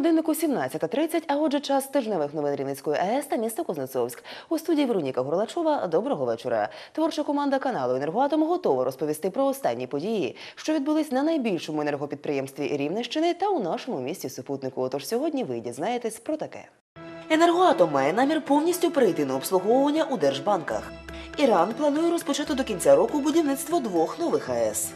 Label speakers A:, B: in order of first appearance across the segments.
A: Годиннику 17.30, а отже, час тижневих новин Рівненської АЕС та міста Кузнецовськ. У студії Вероніка Горлачова. Доброго вечора. Творча команда каналу «Енергоатом» готова розповісти про останні події, що відбулись на найбільшому енергопідприємстві Рівненщини та у нашому місті супутнику. Тож сьогодні ви дізнаєтесь про таке. Енергоатом має намір повністю перейти на обслуговування у держбанках. Іран планує розпочати до кінця року будівництво двох нових АЕС.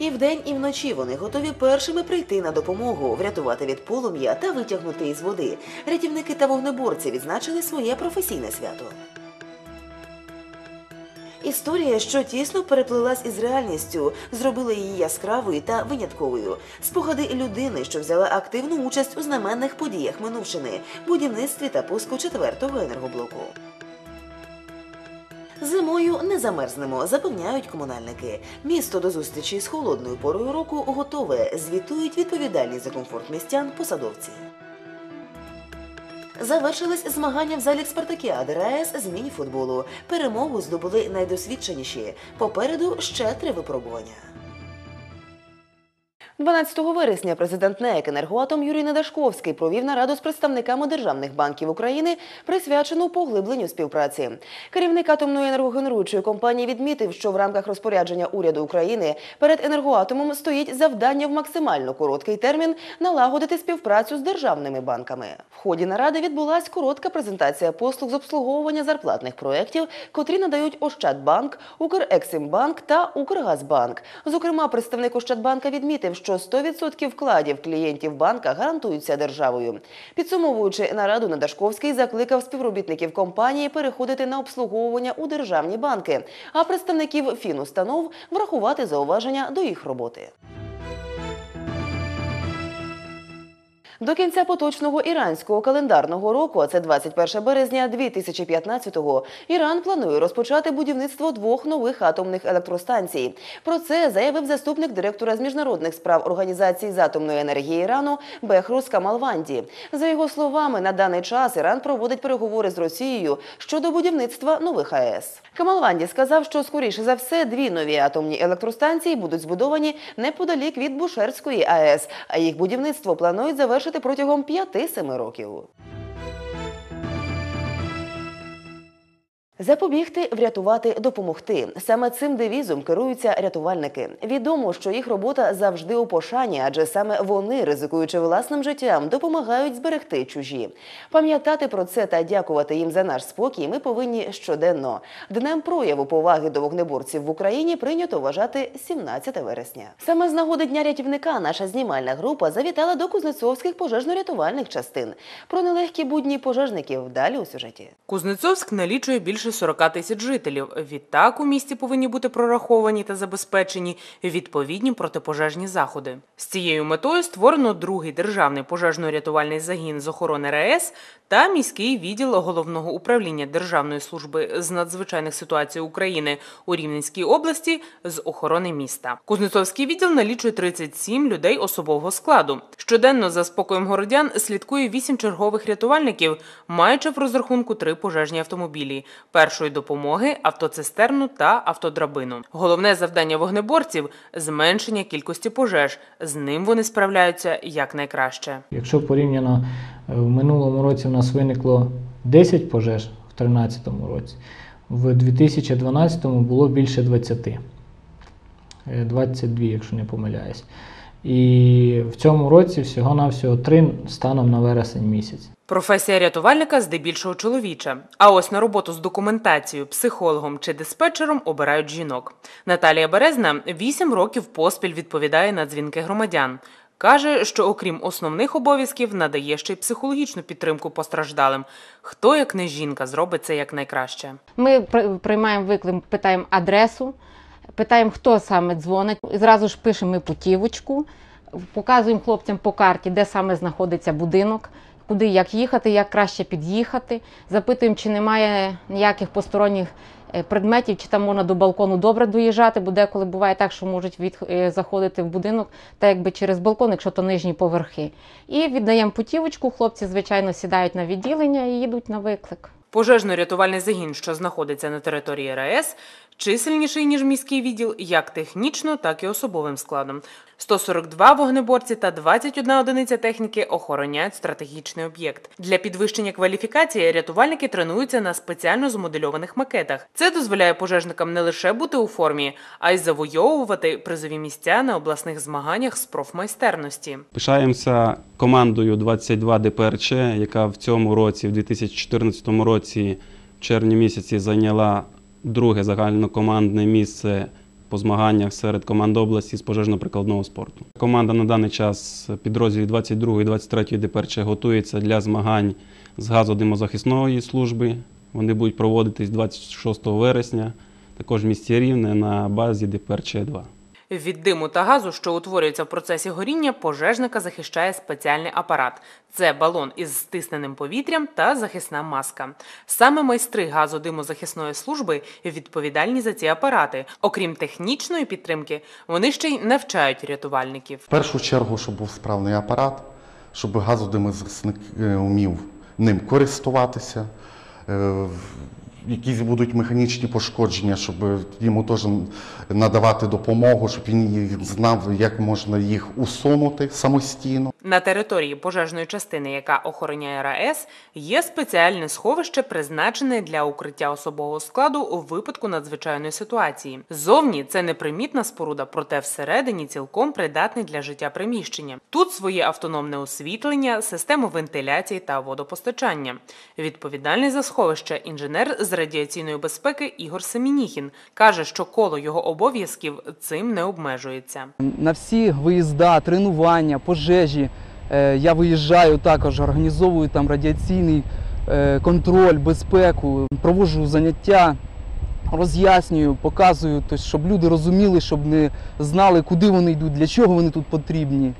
A: І вдень, і вночі вони готові першими прийти на допомогу, врятувати від полум'я та витягнути із води. Рятівники та вогнеборці відзначили своє професійне свято. Історія, що тісно переплилась із реальністю, зробила її яскравою та винятковою. Спогади людини, що взяла активну участь у знаменних подіях минувшини, будівництві та пуску четвертого енергоблоку. Зимою не замерзнемо, запевняють комунальники. Місто до зустрічі з холодною порою року готове, звітують відповідальні за комфорт містян посадовці. Завершились змагання в залі Спартакіади РаЕС з мініфутболу. Перемогу здобули найдосвідченіші. Попереду ще три випробування. 12 вересня президент НЕК «Енергоатом» Юрій Недашковський провів нараду з представниками державних банків України, присвячену поглибленню співпраці. Керівник атомної енергогенеруючої компанії відмітив, що в рамках розпорядження уряду України перед енергоатомом стоїть завдання в максимально короткий термін налагодити співпрацю з державними банками. В ході наради відбулась коротка презентація послуг з обслуговування зарплатних проєктів, котрі надають Ощадбанк, Укрексімбанк та Укргазбанк. Зокрема, представник Ощадбанка відмітив, що 100% вкладів клієнтів банка гарантуються державою. Підсумовуючи нараду, Надашковський закликав співробітників компанії переходити на обслуговування у державні банки, а представників фінустанов врахувати зауваження до їх роботи. До кінця поточного іранського календарного року, а це 21 березня 2015-го, Іран планує розпочати будівництво двох нових атомних електростанцій. Про це заявив заступник директора з міжнародних справ організації з атомної енергії Ірану Бехрус Камалванді. За його словами, на даний час Іран проводить переговори з Росією щодо будівництва нових АЕС. Камалванді сказав, що скоріше за все дві нові атомні електростанції будуть збудовані неподалік від Бушерської АЕС, а їх будівництво планують завершити протягом 5-7 років. Запобігти, врятувати, допомогти. Саме цим девізом керуються рятувальники. Відомо, що їх робота завжди у пошані, адже саме вони, ризикуючи власним життям, допомагають зберегти чужі. Пам'ятати про це та дякувати їм за наш спокій ми повинні щоденно. Днем прояву поваги до вогнеборців в Україні прийнято вважати 17 вересня. Саме з нагоди дня рятівника наша знімальна група завітала до кузнецовських пожежно-рятувальних частин. Про нелегкі будні пожежників далі у сюжеті.
B: Кузнецовськ налічує більше 40 тисяч жителів. Відтак у місті повинні бути прораховані та забезпечені відповідні протипожежні заходи. З цією метою створено другий державний пожежно-рятувальний загін з охорони РАЕС та міський відділ головного управління Державної служби з надзвичайних ситуацій України у Рівненській області з охорони міста. Кузнецовський відділ налічує 37 людей особового складу. Щоденно за спокоєм городян слідкує 8 чергових рятувальників, маючи в розрахунку три пожежні автомобілі першої допомоги, автоцистерну та автодрабину. Головне завдання вогнеборців зменшення кількості пожеж. З ним вони справляються якнайкраще.
C: Якщо порівняно е, в минулому році у нас виникло 10 пожеж в 2013 році, в 2012 було більше 20. Е, 22, якщо не помиляюсь. І в цьому році всього-навсього 3 станом на вересень місяць.
B: Професія рятувальника здебільшого чоловіча. А ось на роботу з документацією, психологом чи диспетчером обирають жінок. Наталія Березна 8 років поспіль відповідає на дзвінки громадян. Каже, що окрім основних обов'язків надає ще й психологічну підтримку постраждалим. Хто, як не жінка, зробить це якнайкраще?
D: Ми при- приймаємо виклик, питаємо адресу, питаємо, хто саме дзвонить. І зразу ж пишемо путівочку, показуємо хлопцям по карті, де саме знаходиться будинок, куди як їхати, як краще під'їхати. Запитуємо, чи немає ніяких посторонніх е, предметів, чи там можна до балкону добре доїжджати, бо деколи буває так, що можуть від, е, заходити в будинок та якби через балкон, якщо то нижні поверхи. І віддаємо путівочку. Хлопці, звичайно, сідають на відділення і їдуть на виклик.
B: Пожежно-рятувальний загін, що знаходиться на території РаЕС, чисельніший, ніж міський відділ, як технічно, так і особовим складом. 142 вогнеборці та 21 одиниця техніки охороняють стратегічний об'єкт. Для підвищення кваліфікації рятувальники тренуються на спеціально змодельованих макетах. Це дозволяє пожежникам не лише бути у формі, а й завойовувати призові місця на обласних змаганнях з профмайстерності.
E: Пишаємося командою 22 ДПРЧ, яка в цьому році, в 2014 році, в червні місяці, зайняла друге загальнокомандне місце по змаганнях серед команд області з пожежно-прикладного спорту. Команда на даний час підрозділів 22 і 23 ДПРЧ готується для змагань з газодимозахисної служби. Вони будуть проводитись 26 вересня, також в місті Рівне на базі ДПРЧ 2.
B: Від диму та газу, що утворюється в процесі горіння, пожежника захищає спеціальний апарат. Це балон із стисненим повітрям та захисна маска. Саме майстри газодимозахисної служби відповідальні за ці апарати. Окрім технічної підтримки, вони ще й навчають рятувальників.
F: В першу чергу, щоб був справний апарат, щоб газодимозахисник е, вмів ним користуватися. Якісь будуть механічні пошкодження, щоб йому теж надавати допомогу, щоб він знав, як можна їх усунути самостійно.
B: На території пожежної частини, яка охороняє РАЕС, є спеціальне сховище, призначене для укриття особового складу у випадку надзвичайної ситуації. Зовні це непримітна споруда, проте всередині цілком придатне для життя приміщення. Тут своє автономне освітлення, систему вентиляції та водопостачання. Відповідальний за сховище інженер з радіаційної безпеки Ігор Семініхін каже, що коло його обов'язків цим не обмежується.
G: На всі виїзда, тренування, пожежі е, я виїжджаю також, організовую там радіаційний е, контроль, безпеку, проводжу заняття, роз'яснюю, показую, щоб люди розуміли, щоб не знали, куди вони йдуть, для чого вони тут потрібні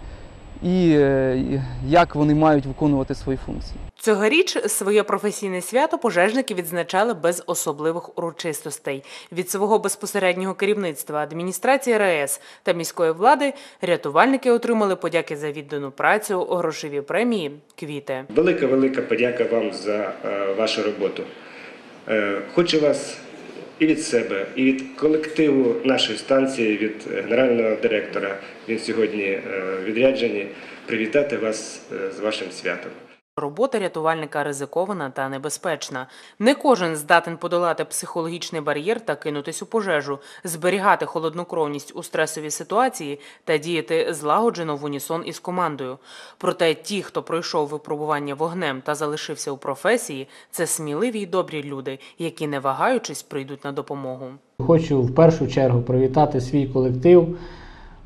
G: і е, як вони мають виконувати свої функції.
B: Цьогоріч своє професійне свято пожежники відзначали без особливих урочистостей. Від свого безпосереднього керівництва адміністрації РАЕС та міської влади рятувальники отримали подяки за віддану працю, грошові премії, квіти.
H: Велика велика подяка вам за е, вашу роботу. Е, хочу вас і від себе, і від колективу нашої станції, від генерального директора. Він сьогодні е, відряджені. Привітати вас е, з вашим святом.
B: Робота рятувальника ризикована та небезпечна. Не кожен здатен подолати психологічний бар'єр та кинутись у пожежу, зберігати холоднокровність у стресовій ситуації та діяти злагоджено в унісон із командою. Проте ті, хто пройшов випробування вогнем та залишився у професії, це сміливі й добрі люди, які не вагаючись прийдуть на допомогу.
C: Хочу в першу чергу привітати свій колектив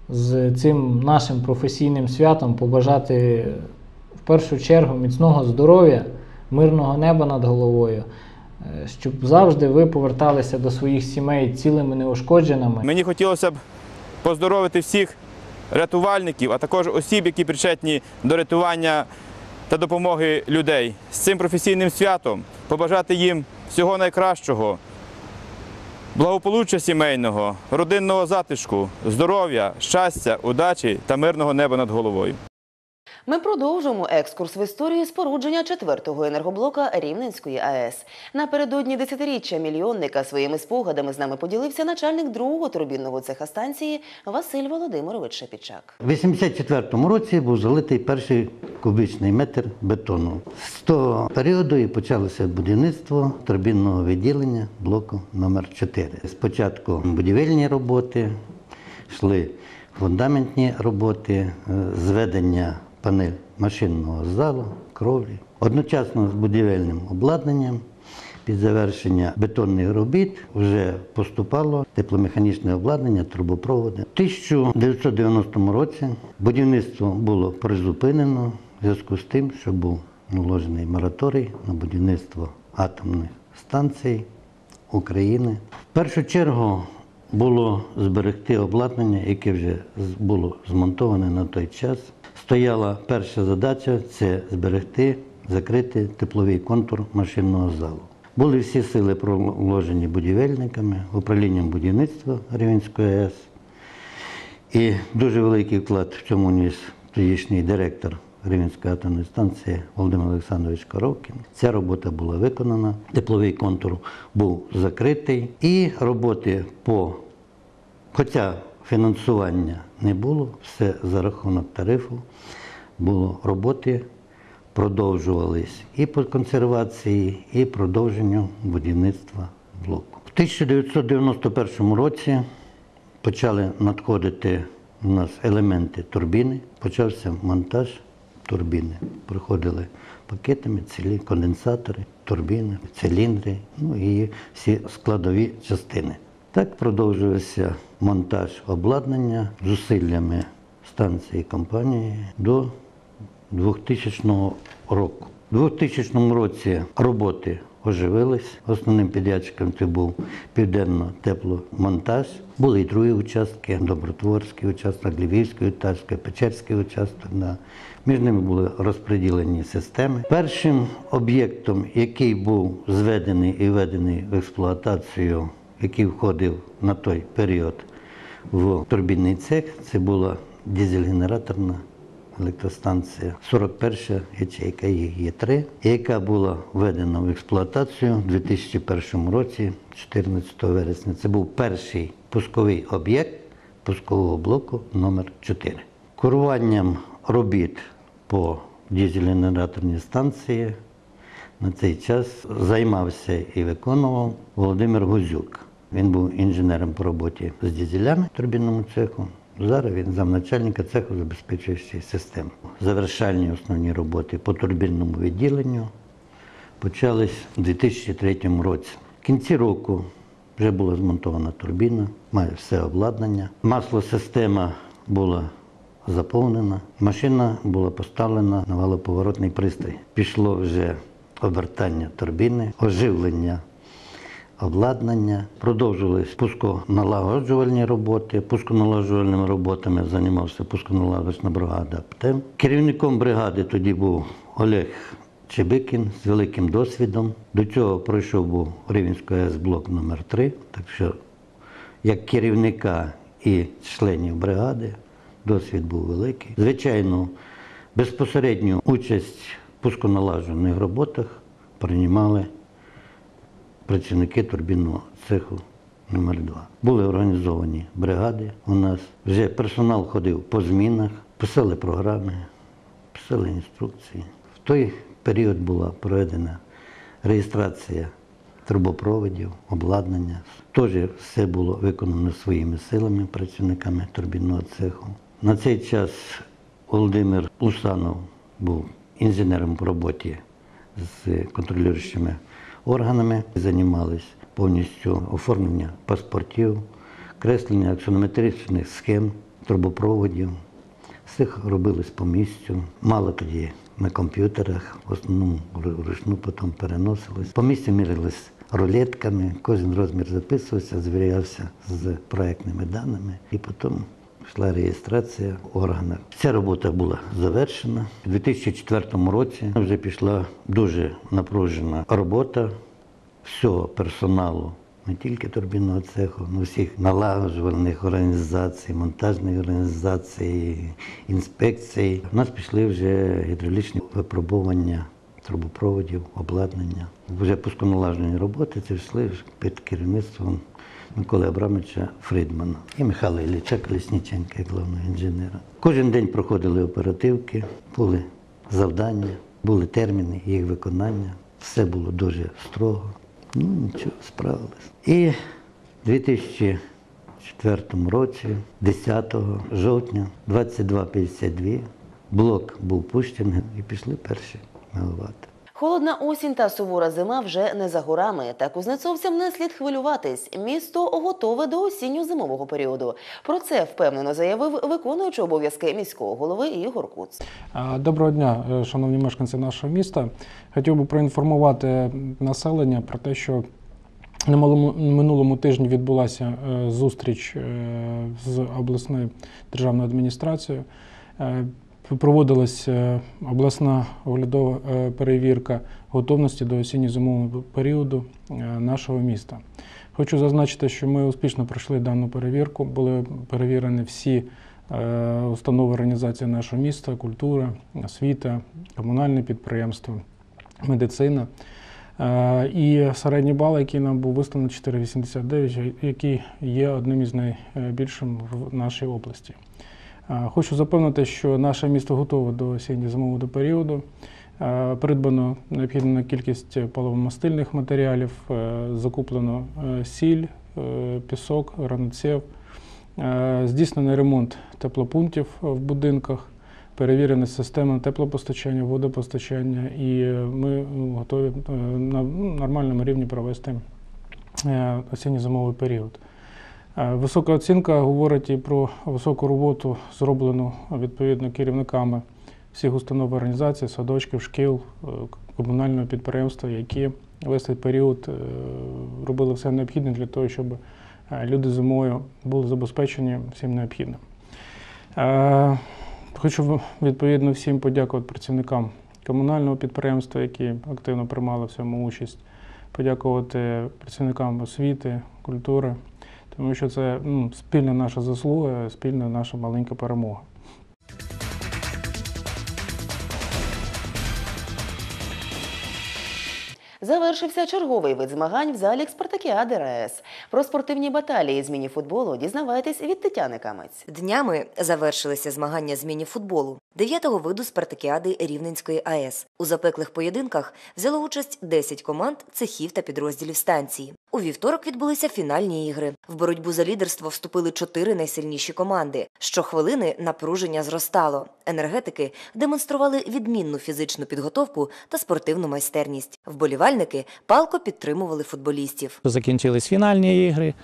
C: з цим нашим професійним святом, побажати в першу чергу міцного здоров'я, мирного неба над головою, е, щоб завжди ви поверталися до своїх сімей цілими неушкодженими.
I: Мені хотілося б поздоровити всіх рятувальників, а також осіб, які причетні до рятування та допомоги людей з цим професійним святом, побажати їм всього найкращого, благополуччя сімейного, родинного затишку, здоров'я, щастя, удачі та мирного неба над головою.
A: Ми продовжуємо екскурс в історію спорудження четвертого енергоблока Рівненської АЕС. Напередодні десятиріччя мільйонника своїми спогадами з нами поділився начальник другого турбінного цеха станції Василь Володимирович Шепічак.
J: У 84-му році був залитий перший кубічний метр бетону. З того періоду і почалося будівництво турбінного відділення блоку номер 4 Спочатку будівельні роботи, йшли фундаментні роботи, е, зведення панель машинного залу, кровлі. Одночасно з будівельним обладнанням під завершення бетонних робіт вже поступало тепломеханічне обладнання, трубопроводи. У 1990 році будівництво було призупинено в зв'язку з тим, що був наложений мораторій на будівництво атомних станцій України. В першу чергу було зберегти обладнання, яке вже було змонтоване на той час. Стояла перша задача це зберегти, закрити тепловий контур машинного залу. Були всі сили проложені будівельниками, управлінням будівництва Рівненської АЕС. І дуже великий вклад в цьому ніс тодішній директор Рівненської атомної станції Володимир Олександрович Коровкін. Ця робота була виконана, тепловий контур був закритий, і роботи по Хоча фінансування не було, все за рахунок тарифу було роботи, продовжувались і по консервації, і продовженню будівництва блоку. В 1991 році почали надходити у нас елементи турбіни, почався монтаж турбіни. Приходили пакетами цілі конденсатори, турбіни, циліндри, ну і всі складові частини. Так продовжувався монтаж обладнання зусиллями станції компанії до 2000 року. У 2000 році роботи оживились. Основним підрядчиком це був південно-тепломонтаж. Були і другі участки, Добротворський участок, Львівський участок, Печерський участок. Між ними були розподілені системи. Першим об'єктом, який був зведений і введений в експлуатацію, який входив на той період в турбінний цех, це була дизель-генераторна електростанція 41 ячейка, їх є три, яка була введена в експлуатацію у 2001 році, 14 вересня. Це був перший пусковий об'єкт пускового блоку номер 4 Куруванням робіт по дизель-генераторній станції на цей час займався і виконував Володимир Гузюк. Він був інженером по роботі з дизелями в турбінному цеху. Зараз він замначальника цеху забезпечуючої системи. Завершальні основні роботи по турбінному відділенню почались у 2003 році. В кінці року вже була змонтована турбіна, має все обладнання. Маслосистема була заповнена, машина була поставлена на валоповоротний пристрій. Пішло вже обертання турбіни, оживлення обладнання, продовжувались пусконалагоджувальні роботи. Пусконалагоджувальними роботами займався пусконалагоджувальна бригада ПТЕМ. Керівником бригади тоді був Олег Чебикін з великим досвідом. До цього пройшов був Рівненський АЕС блок номер 3 так що як керівника і членів бригади досвід був великий. Звичайно, безпосередню участь в пусконалагоджувальних роботах приймали працівники турбінного цеху номер 2 Були організовані бригади у нас. Вже персонал ходив по змінах, писали програми, писали інструкції. В той період була проведена реєстрація трубопроводів, обладнання. Теж все було виконано своїми силами, працівниками турбінного цеху. На цей час Володимир Усанов був інженером по роботі з контролюючими органами, займалися повністю оформлення паспортів, креслення аксонометричних схем, трубопроводів. Все робилось по місцю. Мало тоді на комп'ютерах, в основному вручну потім переносилось. По місцю мірились рулетками, кожен розмір записувався, звірявся з проектними даними і потім йшла реєстрація в. Ця робота була завершена. У 2004 році вже пішла дуже напружена робота всього персоналу, не тільки турбінного цеху, але всіх налагоджувальних організацій, монтажних організацій, інспекцій. У нас пішли вже гідравлічні випробування трубопроводів, обладнання. Вже пусконалагоджені роботи це йшли під керівництвом Миколи Абрамовича Фридмана і Михайла Ілліча Колесніченка, як головного інженера. Кожен день проходили оперативки, були завдання, були терміни їх виконання. Все було дуже строго. Ну, нічого, справились. І в 2004 році, 10 жовтня, 22.52, блок був пущений і пішли перші мегаватти.
A: Холодна осінь та сувора зима вже не за горами. Та кузнецовцям не слід хвилюватись. Місто готове до осінньо-зимового періоду. Про це впевнено заявив виконуючий обов'язки міського голови Ігор Куц.
K: Доброго дня, е, шановні мешканці нашого міста. Хотів би проінформувати населення про те, що на минулому- тижні відбулася е, зустріч е, з обласною державною адміністрацією. Проводилась е, обласна оглядова е, перевірка готовності до осінньо-зимового періоду е, нашого міста. Хочу зазначити, що ми успішно пройшли дану перевірку. Були перевірені всі установи організації нашого міста, культура, освіта, комунальне підприємство, медицина. І середній бал, який нам був виставлений 4,89, який є одним із найбільшим в нашій області. Хочу запевнити, що наше місто готове до осінньо-зимового періоду. Придбано необхідна кількість паливомастильних матеріалів, е, закуплено е, сіль, е, пісок, Е, здійснений ремонт теплопунктів в будинках, перевірена система теплопостачання, водопостачання, і ми е, готові е, на ну, нормальному рівні провести осінньо-зимовий період. Е, Висока оцінка говорить і про високу роботу, зроблену відповідно керівниками всіх установ організацій, садочків, шкіл, е, комунального підприємства, які весь цей період е, робили все необхідне для того, щоб люди зимою були забезпечені всім необхідним. Хочу відповідно всім подякувати працівникам комунального підприємства, які активно приймали в цьому участь, подякувати працівникам освіти, культури, тому що це ну, спільна наша заслуга, спільна наша маленька перемога.
A: Завершився черговий вид змагань в залі Спартакіади РаЕС. Про спортивні баталії з міні-футболу дізнавайтесь від Тетяни Камець.
L: Днями завершилися змагання з міні-футболу дев'ятого виду спартакіади Рівненської АЕС. У запеклих поєдинках взяло участь 10 команд, цехів та підрозділів станції. У вівторок відбулися фінальні ігри. В боротьбу за лідерство вступили чотири найсильніші команди. Щохвилини напруження зростало. Енергетики демонстрували відмінну фізичну підготовку та спортивну майстерність. Вболівальники палко підтримували футболістів.
M: Закінчились фінальні ігри.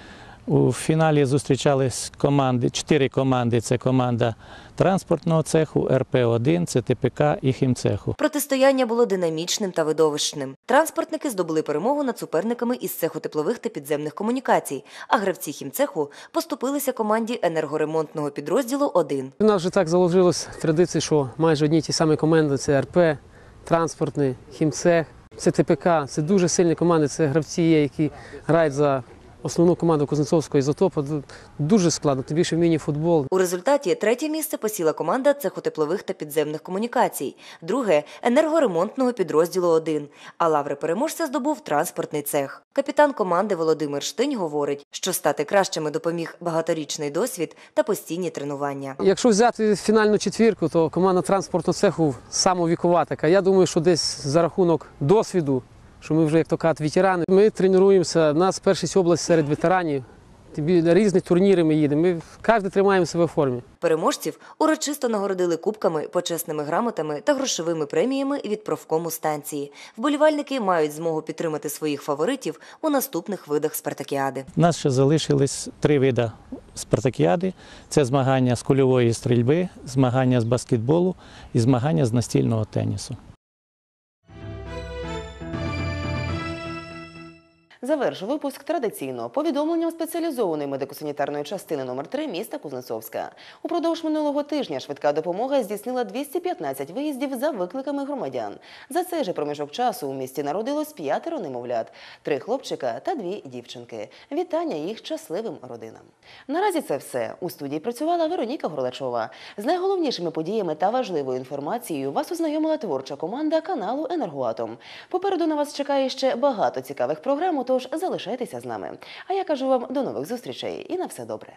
M: У фіналі зустрічались команди, чотири команди. Це команда транспортного цеху, РП-1, ЦТПК і хімцеху.
L: Протистояння було динамічним та видовищним. Транспортники здобули перемогу над суперниками із цеху теплових та підземних комунікацій, а гравці хімцеху поступилися команді енергоремонтного підрозділу 1
N: У нас вже так заложилось традиція, що майже одні ті самі команди це РП, транспортний, хімцех, це ТПК. Це дуже сильні команди. Це гравці є, які грають за основну команду Кузнецовського ізотопу. Дуже складно. Тим більше в міні-футбол.
L: У результаті третє місце посіла команда цеху теплових та підземних комунікацій, друге енергоремонтного підрозділу 1 а лаври переможця здобув транспортний цех. Капітан команди Володимир Штинь говорить, що стати кращими допоміг багаторічний досвід та постійні тренування.
N: Якщо взяти фінальну четвірку, то команда транспортного цеху самовікова така. Я думаю, що десь за рахунок досвіду, що ми вже як то кажуть, ветерани. Ми тренуємося. У нас першість область серед ветеранів. Тобі на різні турніри ми їдемо. Ми кожен тримаємо себе в формі.
L: Переможців урочисто нагородили кубками, почесними грамотами та грошовими преміями від профкому станції. Вболівальники мають змогу підтримати своїх фаворитів у наступних видах спартакіади.
M: У нас ще залишились три види спартакіади: це змагання з кульової стрільби, змагання з баскетболу і змагання з настільного тенісу.
A: Завершу випуск традиційно повідомленням спеціалізованої медико-санітарної частини номер 3 міста Кузнецовська. Упродовж минулого тижня швидка допомога здійснила 215 виїздів за викликами громадян. За цей же проміжок часу у місті народилось п'ятеро немовлят, три хлопчика та дві дівчинки. Вітання їх щасливим родинам. Наразі це все. У студії працювала Вероніка Горлачова. З найголовнішими подіями та важливою інформацією вас ознайомила творча команда каналу Енергоатом. Попереду на вас чекає ще багато цікавих програм, тож залишайтеся з нами. А я кажу вам до нових зустрічей і на все добре.